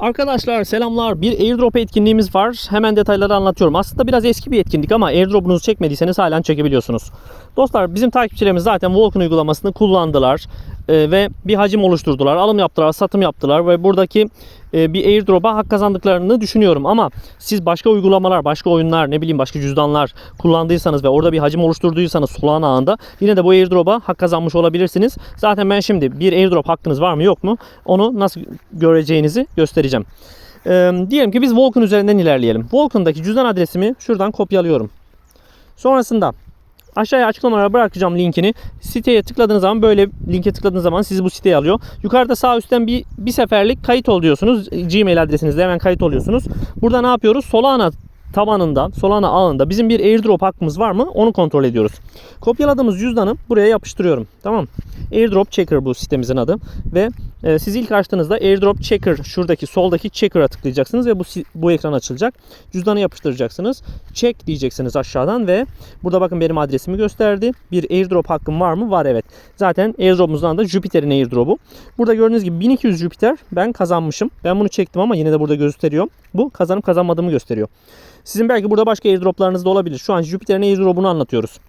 Arkadaşlar selamlar. Bir airdrop etkinliğimiz var. Hemen detayları anlatıyorum. Aslında biraz eski bir etkinlik ama airdropunuzu çekmediyseniz halen çekebiliyorsunuz. Dostlar bizim takipçilerimiz zaten Vulkan uygulamasını kullandılar e, ve bir hacim oluşturdular. Alım yaptılar, satım yaptılar ve buradaki e, bir airdrop'a hak kazandıklarını düşünüyorum. Ama siz başka uygulamalar, başka oyunlar, ne bileyim başka cüzdanlar kullandıysanız ve orada bir hacim oluşturduysanız Solana ağında yine de bu airdrop'a hak kazanmış olabilirsiniz. Zaten ben şimdi bir airdrop hakkınız var mı yok mu onu nasıl göreceğinizi göstereceğim. Ee, diyelim ki biz Vulkan üzerinden ilerleyelim. Vulkan'daki cüzdan adresimi şuradan kopyalıyorum. Sonrasında aşağıya açıklamalara bırakacağım linkini. Siteye tıkladığınız zaman böyle linke tıkladığınız zaman sizi bu siteye alıyor. Yukarıda sağ üstten bir, bir seferlik kayıt ol diyorsunuz. Gmail adresinizle hemen kayıt oluyorsunuz. Burada ne yapıyoruz? Solana tabanında, Solana ağında bizim bir airdrop hakkımız var mı? Onu kontrol ediyoruz. Kopyaladığımız cüzdanı buraya yapıştırıyorum. Tamam. Airdrop Checker bu sitemizin adı ve siz ilk açtığınızda Airdrop Checker şuradaki soldaki Checker'a tıklayacaksınız ve bu bu ekran açılacak. Cüzdanı yapıştıracaksınız. Check diyeceksiniz aşağıdan ve burada bakın benim adresimi gösterdi. Bir airdrop hakkım var mı? Var evet. Zaten airdrop'umuzun adı Jupiter'in airdrop'u. Burada gördüğünüz gibi 1200 Jupiter ben kazanmışım. Ben bunu çektim ama yine de burada gösteriyor. Bu kazanıp kazanmadığımı gösteriyor. Sizin belki burada başka airdroplarınız da olabilir. Şu an Jupiter'in airdrop'unu anlatıyoruz.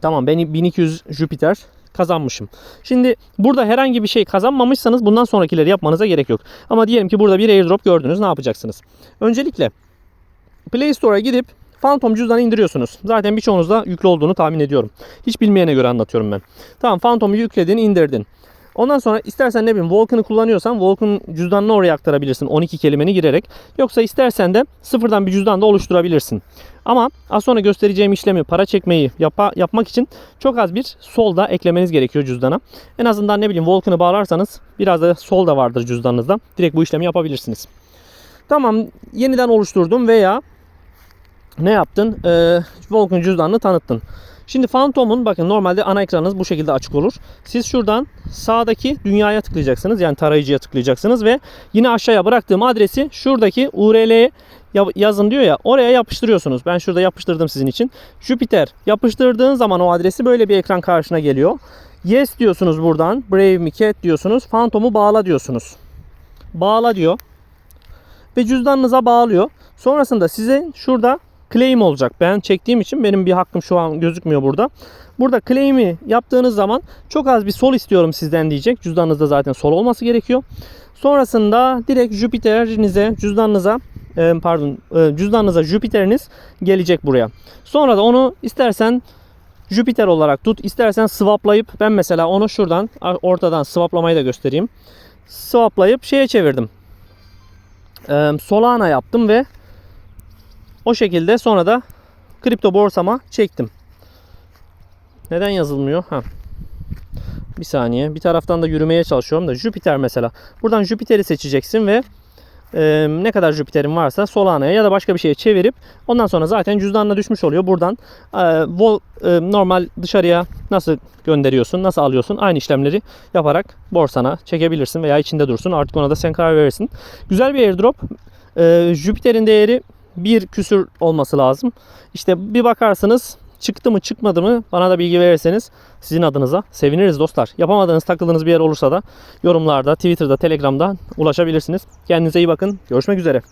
Tamam ben 1200 Jupiter kazanmışım. Şimdi burada herhangi bir şey kazanmamışsanız bundan sonrakileri yapmanıza gerek yok. Ama diyelim ki burada bir airdrop gördünüz ne yapacaksınız? Öncelikle Play Store'a gidip Phantom cüzdanı indiriyorsunuz. Zaten birçoğunuzda yüklü olduğunu tahmin ediyorum. Hiç bilmeyene göre anlatıyorum ben. Tamam Phantom'u yükledin, indirdin. Ondan sonra istersen ne bileyim Vulkan'ı kullanıyorsan Vulkan cüzdanını oraya aktarabilirsin 12 kelimeni girerek. Yoksa istersen de sıfırdan bir cüzdan da oluşturabilirsin. Ama az sonra göstereceğim işlemi para çekmeyi yapa- yapmak için çok az bir solda eklemeniz gerekiyor cüzdana. En azından ne bileyim Vulkan'ı bağlarsanız biraz da sol da vardır cüzdanınızda. Direkt bu işlemi yapabilirsiniz. Tamam yeniden oluşturdum veya ne yaptın? Ee, Vulkan cüzdanını tanıttın. Şimdi Phantom'un bakın normalde ana ekranınız bu şekilde açık olur. Siz şuradan sağdaki dünyaya tıklayacaksınız. Yani tarayıcıya tıklayacaksınız ve yine aşağıya bıraktığım adresi şuradaki URL'ye ya- yazın diyor ya oraya yapıştırıyorsunuz. Ben şurada yapıştırdım sizin için. Jupiter yapıştırdığın zaman o adresi böyle bir ekran karşına geliyor. Yes diyorsunuz buradan. Brave me cat diyorsunuz. Phantom'u bağla diyorsunuz. Bağla diyor. Ve cüzdanınıza bağlıyor. Sonrasında size şurada claim olacak. Ben çektiğim için benim bir hakkım şu an gözükmüyor burada. Burada claim'i yaptığınız zaman çok az bir sol istiyorum sizden diyecek. Cüzdanınızda zaten sol olması gerekiyor. Sonrasında direkt Jupiter'inize, cüzdanınıza e, pardon e, cüzdanınıza Jupiter'iniz gelecek buraya. Sonra da onu istersen Jupiter olarak tut, istersen swaplayıp ben mesela onu şuradan ortadan swaplamayı da göstereyim. Swaplayıp şeye çevirdim. E, Solana yaptım ve o şekilde sonra da kripto borsama çektim. Neden yazılmıyor? Ha. Bir saniye. Bir taraftan da yürümeye çalışıyorum da Jupiter mesela. Buradan Jupiter'i seçeceksin ve e, ne kadar Jupiter'in varsa Solana'ya ya da başka bir şeye çevirip ondan sonra zaten cüzdanına düşmüş oluyor. Buradan e, vol, e, normal dışarıya nasıl gönderiyorsun, nasıl alıyorsun aynı işlemleri yaparak borsana çekebilirsin veya içinde dursun. Artık ona da sen karar verirsin. Güzel bir airdrop. E, Jupiter'in değeri bir küsür olması lazım. İşte bir bakarsınız çıktı mı çıkmadı mı bana da bilgi verirseniz sizin adınıza seviniriz dostlar. Yapamadığınız takıldığınız bir yer olursa da yorumlarda, Twitter'da, Telegram'da ulaşabilirsiniz. Kendinize iyi bakın. Görüşmek üzere.